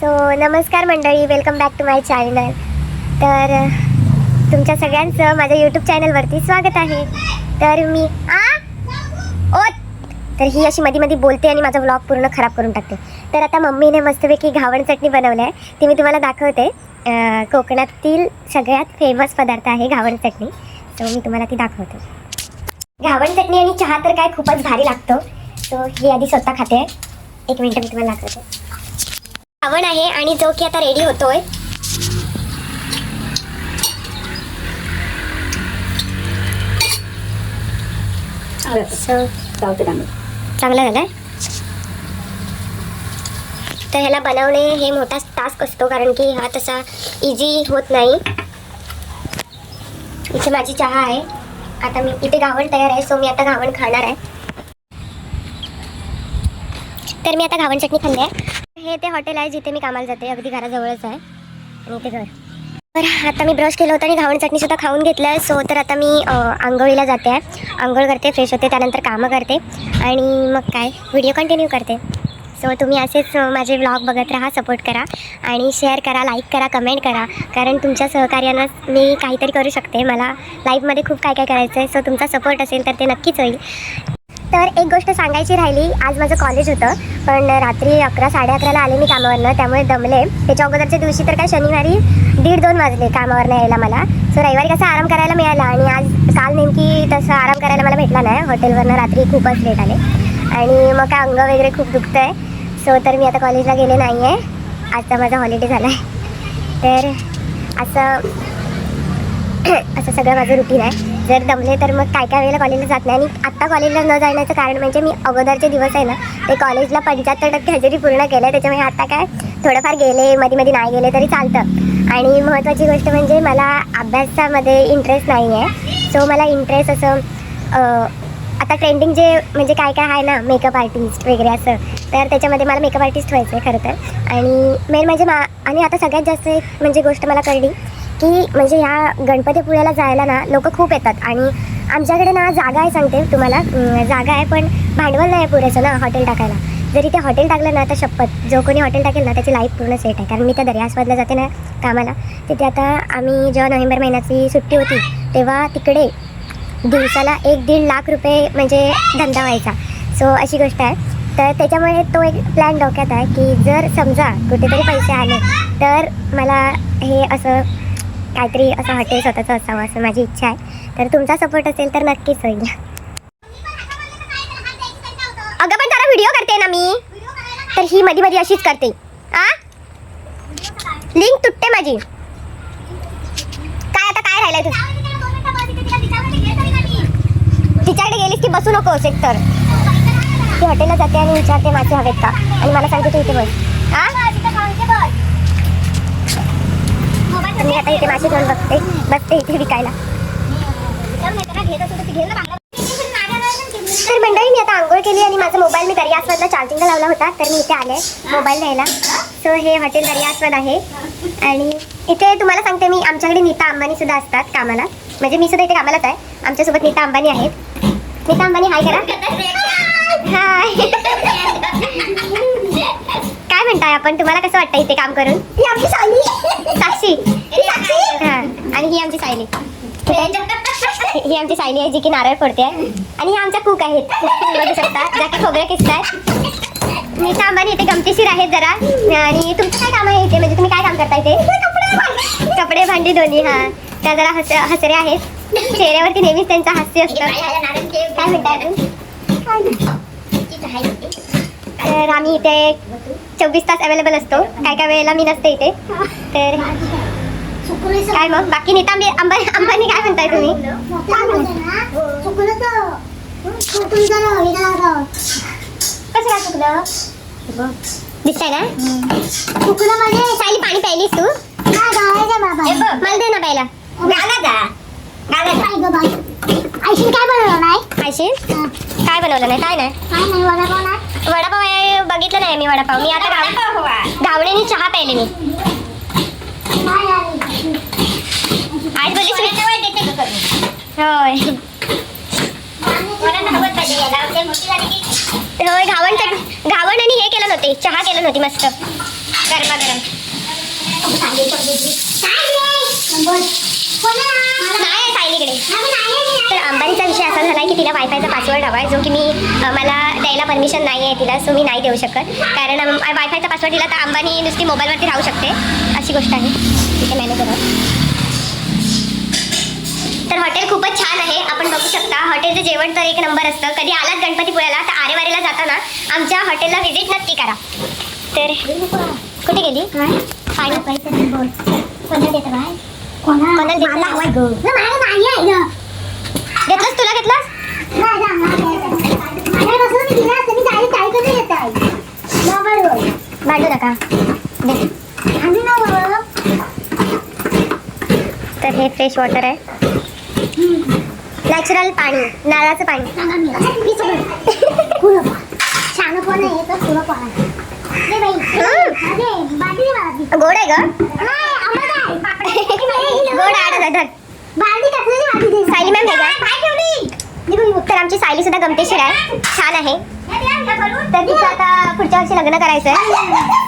So नमस्कार मंडळी welcome back to my channel तर तुमच्या सगळ्यांचं माझ्या यूट्यूब चॅनलवरती स्वागत आहे. तर मी आ? ओ तर ही अशी मधी मधी बोलते आणि माझा व्लॉग पूर्ण खराब करून टाकते. तर आता मम्मीने मस्तपैकी घावण चटणी बनवलं आहे ती मी तुम्हाला दाखवते. कोकणातील सगळ्यात फेमस पदार्थ आहे घावण चटणी. सो मी तुम्हाला ती दाखवते. घावण चटणी आणि चहा तर काय खूपच भारी लागतो. सो ही आधी स्वतः खाते. एक मिनटं मी तुम्हाला दाखवते. घावण आहे आणि जो की आता रेडी होतोय. चांगला झालाय? तर ह्याला बनवणे हे मोठा टास्क असतो कारण की हा तसा इझी होत नाही. इथे माझी चहा आहे. आता मी इथे घावण तयार आहे सो मी आता घावण खाणार आहे. तर मी आता घावण चटणी खाल्ली आहे. हे ते हॉटेल आहे जिथे मी कामाला जाते. अगदी घराजवळच आहे. आणि ते घर. तर आता मी ब्रश केलं होतं आणि घावण चटणीसुद्धा खाऊन घेतलं. आहे सो तर आता मी आंघोळीला जाते. आहे आंघोळ करते फ्रेश होते त्यानंतर कामं करते. आणि मग काय? व्हिडिओ कंटिन्यू करते. सो तुम्ही असेच माझे व्लॉग बघत राहा सपोर्ट करा. आणि शेअर करा लाईक करा कमेंट करा. कारण तुमच्या सहकार्यानंच मी काहीतरी करू शकते. मला लाईफमध्ये खूप काय काय करायचं आहे सो तुमचा सपोर्ट असेल तर ते नक्कीच होईल. तर एक गोष्ट सांगायची राहिली आज माझं कॉलेज होतं पण रात्री अकरा साडे अकराला आले मी कामावरनं त्यामुळे दमले. त्याच्या अगोदरच्या दिवशी तर काय शनिवारी दीड दोन वाजले कामावरनं यायला मला. सो रविवारी कसा आराम करायला मिळाला आणि आज काल नेमकी तसं आराम करायला मला भेटला नाही. हॉटेलवरनं रात्री खूपच लेट आले. आणि मग काय अंग वगैरे खूप दुखतं आहे सो तर मी आता कॉलेजला गेले नाही आहे आजचा माझा हॉलिडे झाला आहे तर असं असं सगळं माझं रुटीन आहे. जर दमले तर मग काय काय वेळेला कॉलेजला जात नाही आणि आत्ता कॉलेजला न जाण्याचं कारण म्हणजे मी अगोदरचे दिवस आहे ना ते कॉलेजला पंच्याहत्तर टक्के हजेरी पूर्ण केलं आहे त्याच्यामुळे आता काय थोडंफार गेले मध्ये मध्ये नाही गेले तरी चालतं. आणि महत्त्वाची गोष्ट म्हणजे मला अभ्यासामध्ये इंटरेस्ट नाही आहे. सो मला इंटरेस्ट असं आता ट्रेंडिंग जे म्हणजे काय काय आहे ना मेकअप आर्टिस्ट वगैरे असं तर त्याच्यामध्ये मला मेकअप आर्टिस्ट व्हायचं आहे खरं तर. आणि मेन म्हणजे मा आणि आता सगळ्यात जास्त एक म्हणजे गोष्ट मला कळली की म्हणजे ह्या गणपतीपुळ्याला जायला ना लोक खूप येतात आणि आमच्याकडे ना जागा आहे सांगते तुम्हाला. जागा आहे पण भांडवल नाही आहे पुरेसं ना हॉटेल टाकायला. जरी ते हॉटेल टाकलं ना तर शपथ. जो कोणी हॉटेल टाकेल ना त्याची लाईफ पूर्ण सेट आहे. कारण मी त्या दर्यास्वादला जाते ना कामाला. तिथे आता आम्ही जेव्हा नोव्हेंबर महिन्याची सुट्टी होती तेव्हा तिकडे दिवसाला एक दीड लाख रुपये म्हणजे धंदा व्हायचा. सो अशी गोष्ट आहे. तर त्याच्यामुळे तो एक प्लॅन डोक्यात आहे की जर समजा कुठेतरी पैसे आले तर मला हे असं काहीतरी असं हॉटेल स्वतःचं असावं असं माझी इच्छा आहे. तर तुमचा सपोर्ट असेल तर नक्कीच होईल. अगं पण जरा व्हिडिओ करते ना मी. तर ही मध्ये मध्ये अशीच करते. आ? लिंक तुटते माझी. काय आता काय राहिलंय तुझं? तिच्याकडे गेलीस की बसू नकोस एक तर ती हॉटेलला जाते आणि विचारते माझे हवेत का? आणि मला सांगते तू इथे बस. हा तर मी आता इथे मासे घेऊन बघते बसते इथे विकायला. तर मंडळी मी आता आंघोळ केली आणि माझा मोबाईल मी दर्यास्वादला चार्जिंगला लावला होता तर मी इथे आले मोबाईल न्यायला सो हे हॉटेल दर्यास्वाद आहे. आणि इथे तुम्हाला सांगते मी आमच्याकडे नीता अंबानी सुद्धा असतात कामाला. म्हणजे मी सुद्धा इथे कामालाच आहे. आमच्यासोबत नीता अंबानी आहेत. नीता अंबानी हाय करा. हाय म्हणताय आपण तुम्हाला कसं वाटतं इथे काम करून? ही आमची सायली. साक्षी. हा आणि ही आमची सायली. ही आमची सायली आहे जी की नारळ फोडते आहे. आणि ह्या आमच्या कुक आहेत. बघू शकता ज्या की खोबऱ्या किसतायत. नीता अंबानी इथे गमतीशीर आहेत जरा. आणि तुमचं काय काम आहे इथे? म्हणजे तुम्ही काय काम करता इथे? कपडे भांडी दोन्ही हा. त्या जरा हस हसऱ्या आहेत. चेहऱ्यावरती नेहमीच त्यांचं हास्य असतं. काय म्हणताय अजून तर आम्ही इथे चोवीस तास अवेलेबल असतो. काय काय वेळेला मी नसते इथे. तर काय मग? बाकी नीता अंबे अंबानी अंबानी काय म्हणताय तुम्ही? कसं काय चुकलं? दिसतंय ना? सायली पाणी प्यायलीस तू? मला दे ना प्यायला. आयशीन काय बनवलं नाही? खायशील काय बनवलं नाही? काय नाही? काय नाही. वडापाव आहे, बघितलं नाही मी वडापाव. मी आता गाव गावण्यानी चहा प्यायले मी? आज बोलली स्वीट होय. होय घावण चट घावण आणि हे केलं नव्हते. चहा केलं नव्हती मस्त. गरबा गरम? मला- नाही सायलीकडे अगं, नाही आहे, नाही तर आहे. अंबानीचा विषय असा झाला की तिला वायफायचा पासवर्ड हवा आहे जो की मी मला द्यायला परमिशन नाही आहे तिला सो मी नाही देऊ शकत. कारण वायफायचा पासवर्ड दिला तर अंबानी नुसती मोबाईलवरती राहू शकते. अशी गोष्ट आहे. तिथे मॅनेजर तर हॉटेल खूपच छान आहे. आपण बघू शकता हॉटेलचं जेवण तर एक नंबर असतं. कधी आलात गणपतीपुळ्याला तर आरेवारीला जाताना आमच्या हॉटेलला व्हिजिट नक्की करा. तर कुठे गेली. कोणाला देतं बाय? कोणाला? भांडू नका. तर हे फ्रेश वॉटर आहे. नॅचरल पाणी नारळाचं पाणी. गोड आहे. गोड दे. सायली मॅम हे? तर आमची सायली सुद्धा गमतेशीर आहे. छान आहे. तर तिचं आता पुढच्या वर्षी लग्न करायचं आहे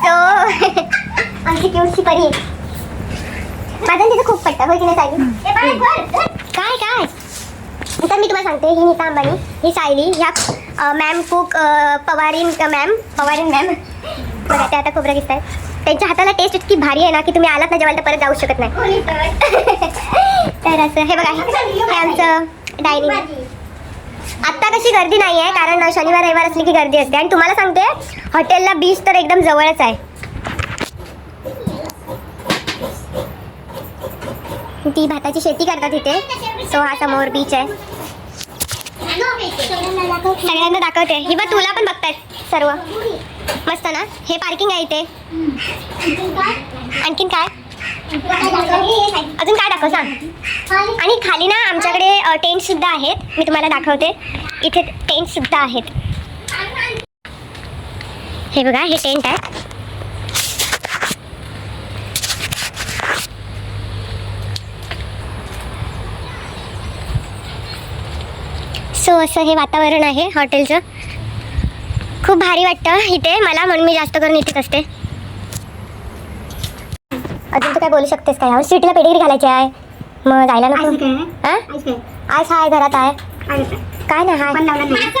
सो आमची क्यूटची परी माझं तिथं खूप पडतं होय की नाही सायली? काय काय? तर मी तुम्हाला सांगते ही नीता अंबानी ही सायली ह्या ma'am cook Pawarin ma'am Pawarin ma'am बघा ते आता खोबरं घेत आहे त्यांच्या हाताला टेस्ट इतकी भारी आहे ना की तुम्ही आलात ना जेव्हा तर परत जाऊ शकत नाही. तर असं हे बघा हे आमचं डायनिंग आत्ता कशी गर्दी नाही आहे कारण शनिवार रविवार असली की गर्दी असते. आणि तुम्हाला सांगते हॉटेलला बीच तर एकदम जवळच आहे. ती भाताची शेती करतात इथे. सो हा समोर बीच आहे. सगळ्यांना दाखवते. ही बघ तुला पण बघतायत सर्व. मस्त ना? हे पार्किंग आहे इथे. आणखीन काय? अजून काय दाखव सांग. आणि खाली ना आमच्याकडे टेंट सुद्धा आहेत. मी तुम्हाला दाखवते. इथे टेंट सुद्धा आहेत. हे बघा हे टेंट आहे. सो असं हे वातावरण आहे हॉटेलचं. खूप भारी वाटतं इथे. मला म्हणून मी जास्त करून इथेच असते. अजून तू काय बोलू शकतेस काय? यावर स्वीटीला पेडिग्री घालायची आहे. मग जायला नको. हा? आज हाय घरात आहे. काय ना हाय.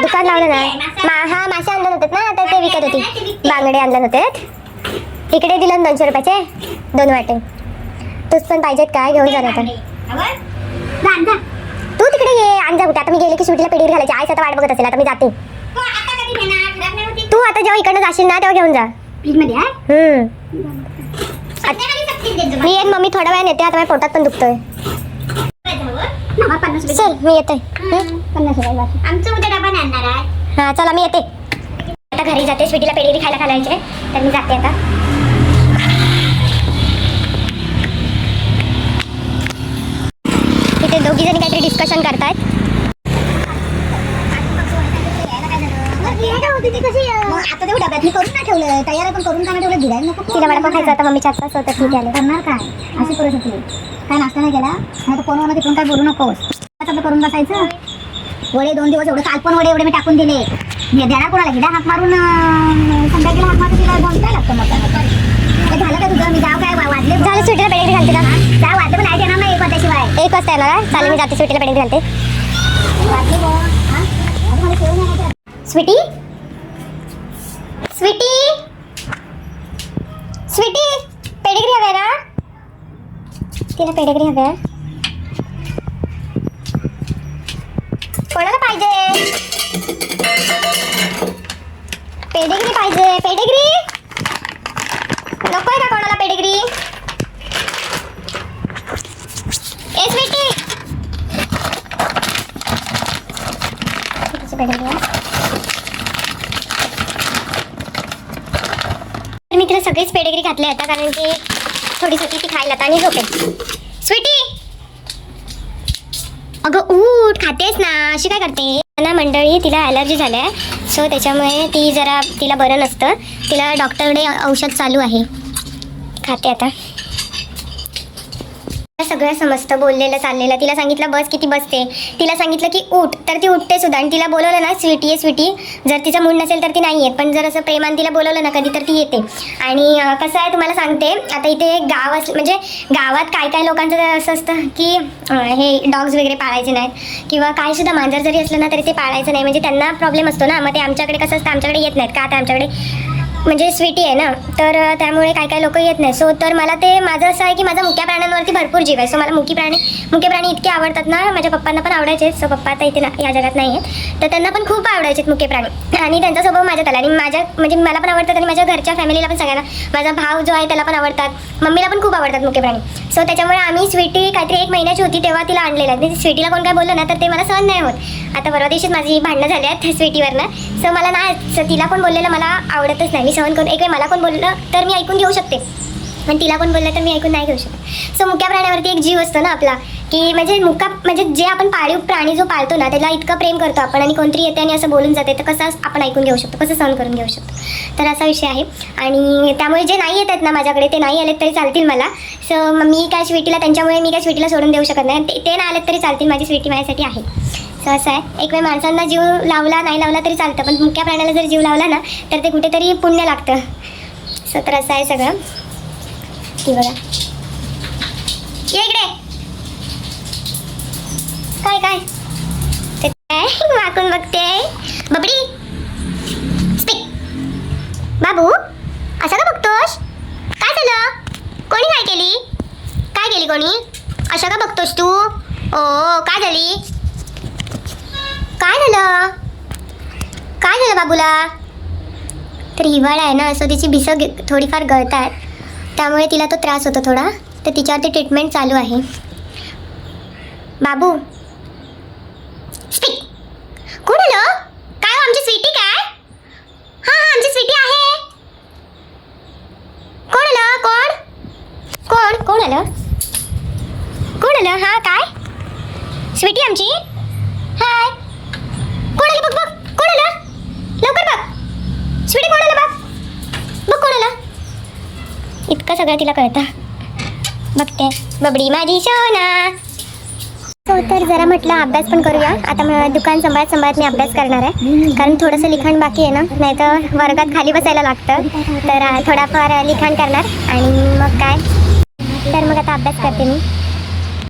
दुकान लावलं नाही. मा हा मासे आणले होते ना तर ते विकत होती. बांगडे आणले होते इकडे दिलं दोनशे रुपयाचे. दोन वाटे. तूच पण पाहिजेत काय? घेऊन जा आता तू तिकडे ये. आणि जा कुठे. आता मी गेले की सुटीला पेढी घालायची. आईच आता वाट बघत असेल. आता मी जाते. तू आता जेव्हा इकडनं जाशील ना तेव्हा घेऊन जा. हम्म. मी येईन मम्मी थोड्या वेळाने येते आता माझ्या पोटात पण दुखतोय. चल मी येते आमचं उद्या डबा आणणार आहे. हा चला मी येते. आता घरी जाते स्वीटीला पेढी खायला घालायचे तर मी जाते आता. तिथे दोघी जणी काहीतरी डिस्कशन करतायत. तेवढं डब्यात मी करून नाही ठेवलं. तयार पण करून काय ठेवलं? गिरायला नको तिला वडापाव खायचा होता मम्मीच्या हातचा सो तर ठीक आहे. करणार काय? अशी करू शकली काय नाश्ता नाही केला? नाही तर फोनवर तिकडून काय बोलू नकोस. आपलं करून बसायचं? वडे दोन दिवस एवढे काल पण वडे एवढे मी टाकून दिले. देणार कोणाला? गेला हात मारून संध्याकाळी हात मारून तिला जाऊन काय लागतं मग. झालं का तुझं? मी जाव काय? वाजले झालं स्वीटीला पेढी घालते का? जा वाजले पण नाही देणार नाही एक वाजल्याशिवाय एक वाजता येणार? चालेल मी जाते स्वीटीला पेढी घालते. वाजले नाही. स्वीटी? स्वीटी स्वीटी पेडिग्री हवे ना तिला पेडिग्री हवे कोणाला पाहिजे पेडिग्री पाहिजे पेडिग्री नकोय का कोणाला पेडिग्री ए स्वीटी पेडिग्री आहे तर मी तिला सगळीच पेडेगिरी घातले आता कारण की थोडीशी ती खायला आता आणि झोपेल. स्वीटी! अगं ऊट खातेस ना. अशी काय करते? ना मंडळी तिला ॲलर्जी झाल्या. आहे सो त्याच्यामुळे ती जरा तिला बरं नसतं. तिला डॉक्टरकडे औषध चालू आहे. खाते आता. सगळं समजतं बोललेलं चाललेलं तिला सांगितलं बस किती बसते? तिला सांगितलं की उठ. तर ती उठते सुद्धा आणि तिला बोलवलं ना स्वीटी आहे स्वीटी. जर तिचा मूड नसेल तर ती नाही येत पण जर असं प्रेमान तिला बोलवलं ना कधी तर ती येते. आणि कसं आहे तुम्हाला सांगते आता इथे गाव अस म्हणजे गावात काय काय लोकांचं असं असतं की हे डॉग्स वगैरे पाळायचे नाहीत किंवा काय सुद्धा मांजर जरी असलं ना तरी ते पाळायचं नाही. म्हणजे त्यांना प्रॉब्लेम असतो ना मग ते आमच्याकडे कसं असतं आमच्याकडे येत नाहीत का? आता आमच्याकडे म्हणजे स्वीटी आहे ना तर त्यामुळे काय काय लोक येत नाही. सो तर मला ते माझं असं आहे की माझा मुक्या प्राण्यांवरती भरपूर जीव आहे. सो मला मुकी प्राणी मुके प्राणी इतके आवडतात ना माझ्या पप्पांना पण आवडायचे. सो पप्पा आता इथे ना या जगात नाही आहेत. तर त्यांना पण खूप आवडायचे मुके प्राणी. आणि त्यांचा स्वभाव माझ्यात आला. आणि माझ्या म्हणजे मला पण आवडतात आणि माझ्या घरच्या फॅमिलीला पण सगळ्यांना माझा भाव जो आहे त्याला पण आवडतात. मम्मीला पण खूप आवडतात मुके प्राणी. सो त्याच्यामुळे आम्ही स्वीटी काहीतरी एक महिन्याची होती तेव्हा तिला आणलेलं आहे. म्हणजे स्वीटीला कोण काय बोललं ना तर ते मला सहन नाही होत. आता परवा दिवशीच माझी भांडणं झाली आहेत स्वीटीवरनं सो मला ना तिला कोण बोललेलं मला आवडतच नाही. मी सहन करून एक वेळ मला कोण बोललं तर मी ऐकून घेऊ शकते. पण तिला कोण बोललं तर मी ऐकून नाही घेऊ शकत. सो मुक्या प्राण्यावरती एक जीव असतो ना आपला की म्हणजे मुका म्हणजे जे आपण पाळीव प्राणी जो पाळतो ना त्याला इतकं प्रेम करतो आपण आणि कोणतरी येते आणि असं बोलून जाते तर कसं आपण ऐकून घेऊ शकतो कसं सहन करून घेऊ शकतो. तर असा विषय आहे. आणि त्यामुळे जे नाही येत आहेत ना माझ्याकडे ते नाही आलेत तरी चालतील मला. सो मी काय स्वीटीला त्यांच्यामुळे मी काय स्वीटीला सोडून देऊ शकत नाही. ते ते नाही आलेत तरी चालतील माझी स्वीटी माझ्यासाठी आहे. सहसा असं आहे. एक वेळ माणसांना जीव लावला नाही लावला तरी चालतं. पण मुक्या प्राण्याला जर जीव लावला ना तर ते कुठेतरी पुण्य लागतं. सो तर असं आहे सगळं. ती बघा. ये इकडे. काय काय? ते काय? वाकून बघते बबडी स्पीक बाबू असं का बघतोस काय झालं कोणी काय केली काय केली कोणी असं का बघतोस तू ओ काय झाली काय झालं काय झालं बाबूला तर हिवाळा भिसं थोडीफार गळत आहेत त्यामुळे तिला तो त्रास होतो थोडा. तर तिच्यावरती ट्रीटमेंट चालू आहे. बाबू. स्पीक कोण आलं? काय हो, आमची स्वीटी काय? हां हां आमची स्वीटी आहे. कोण आलं? कोण? कोण? कोण आलं? कोण आलं? हां काय? स्वीटी आमची हाय कोण आलं बघ बघ कोण आलं लवकर बघ स्वीटी कोण आलं बघ बघ कोण आलं इतकं सगळं तिला कळतं. बघते. बबडी माझी सोना हो तर जरा म्हटलं अभ्यास पण करूया. आता दुकान सांभाळत सांभाळत मी अभ्यास करणार आहे. कारण थोडंसं लिखाण बाकी आहे ना नाही तर वर्गात खाली बसायला लागतं. तर थोडाफार लिखाण करणार. आणि मग काय? तर मग आता अभ्यास करते मी.